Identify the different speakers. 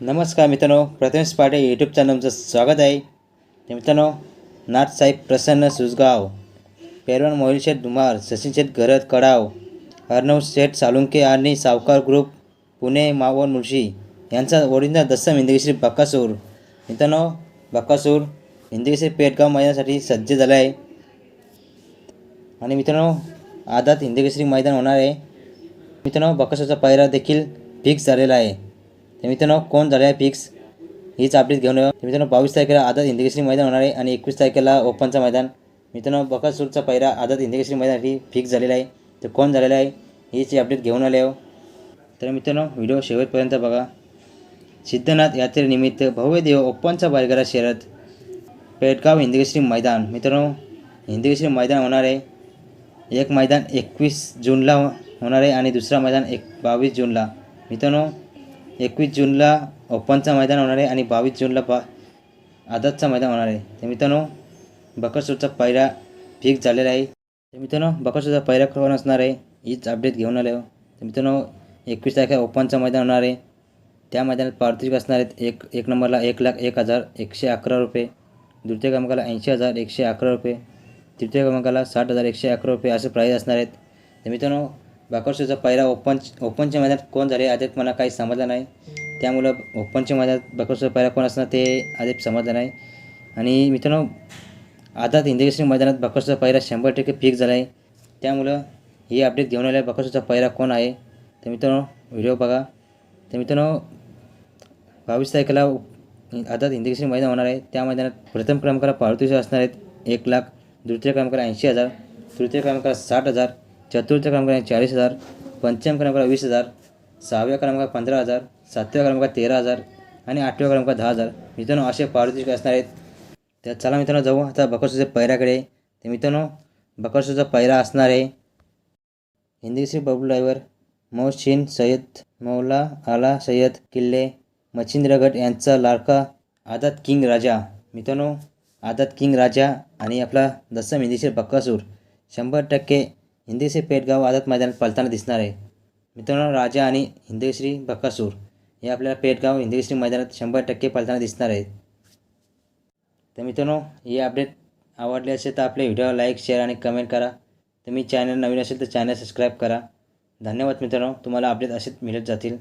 Speaker 1: नमस्कार मित्रांनो प्रथमेश पाटे यूट्यूब चॅनलचं स्वागत आहे. तर मित्रांनो नाथसाहेब प्रसन्न सुजगाव पेरवण मोहिल शेठ धुमार सचिन शेठ गरज कडाव अर्णव शेठ सालुंके आणि सावकार ग्रुप पुणे मावळ मुळशी यांचा ओरिजिनल दस्सम हिंदकेसरी बक्कासूर मित्रांनो बक्कासूर हिंदकेसरी पेटगाव मैदानासाठी सज्ज झाला आहे आणि मित्रांनो आदात हिंदगेश्री मैदान होणार आहे. मित्रांनो बक्कासूरचा पायरा देखील फिक्स झालेला आहे. तर मित्रांनो कोण झाले आहे फिक्स हीच अपडेट घेऊन येऊ. मित्रांनो बावीस तारखेला आझाद हिंदकेसरी मैदान होणार आहे आणि एकवीस तारखेला ओपनचं मैदान. मित्रांनो बकासूरचा पायरा आदत मैदान मैदानासाठी फिक्स झालेला आहे. तर कोण झालेला आहे? हीच अपडेट घेऊन आले आहो तर मित्रांनो व्हिडिओ शेवटपर्यंत बघा. सिद्धनाथ यात्रेनिमित्त भव्य देव ओपनचा बारगरा शहरात पेटगाव हिंदकेसरी मैदान. मित्रांनो हिंदकेसरी मैदान होणार आहे. एक मैदान एकवीस जूनला होणार आहे आणि दुसरा मैदान एक बावीस जूनला. मित्रांनो एकवीस जूनला ओपनचं मैदान होणार आहे आणि बावीस जूनला बा आदतचं मैदान होणार आहे. तर मित्रांनो बकरसूरचा पायरा फिक्स झालेला आहे. तर मित्रांनो बकरसूरचा पायरा कोण असणार आहे हीच अपडेट घेऊन आलो. तर मित्रांनो एकवीस तारखेला ओपनचं मैदान होणार आहे. त्या मैदानात पारितोषिक असणार आहेत एक एक नंबरला एक लाख एक हजार एकशे अकरा रुपये. द्वितीय क्रमांकाला ऐंशी हजार एकशे अकरा रुपये. तृतीय क्रमांकाला साठ हजार एकशे अकरा रुपये असे प्राईज असणार आहेत. तर मित्रांनो बाकरसूचा पहिला ओपन ओपनच्या मैदानात कोण झाले आधीच मला काही समजलं नाही. त्यामुळं ओपनच्या मैदानात बाकरसूचा पहिला कोण असणार ते आधीच समजलं नाही. आणि मित्रांनो आदात हिंदकेसरी मैदानात बाकरसूचा पहिला शंभर टक्के फिक्स झाला आहे त्यामुळं ही अपडेट घेऊन आल्या बाकरसूचा पहिला कोण आहे? तर मित्रांनो व्हिडिओ बघा. तर मित्रांनो बावीस तारखेला आदात हिंदकेसरी मैदान होणार आहे. त्या मैदानात प्रथम क्रमांकाला पारितोषिक असणार आहेत एक लाख द्वितीय क्रमांकाला ऐंशी हजार तृतीय क्रमांकाला साठ हजार चतुर्थ क्रमांकाने चाळीस हजार पंचम क्रमांकाला वीस हजार सहाव्या क्रमांकाला पंधरा हजार सातव्या क्रमांकाला तेरा हजार आणि आठव्या क्रमांकाला दहा हजार. मित्रांनो असे पारितोषिक असणार आहेत. तर चला मित्रांनो जाऊ. आता बकरसूच्या पैराकडे तर मित्रांनो बकरसूचा पैरा असणार आहे हिंदीश्री बबलू ड्रायव्हर मोहसिन सय्यद मौला आला सय्यद किल्ले मच्छिंद्रगड यांचा लाडका आदात किंग राजा. मित्रांनो आदात किंग राजा आणि आपला दसम हिंदीशीर बक्कासूर शंभर टक्के हिंदीश्री पेटगाव आझाद मैदानात पलताना दिसणार आहे. मित्रांनो राजा आणि हिंदीश्री बक्कासूर हे आपल्याला पेटगाव हिंदीश्री मैदानात शंभर टक्के पलताना दिसणार आहेत. तर मित्रांनो हे अपडेट आवडले असेल तर आपल्या व्हिडिओला लाईक शेअर आणि कमेंट करा. तुम्ही चॅनल नवीन असेल तर चॅनल सबस्क्राईब करा. धन्यवाद मित्रांनो तुम्हाला अपडेट असेच मिळत जातील.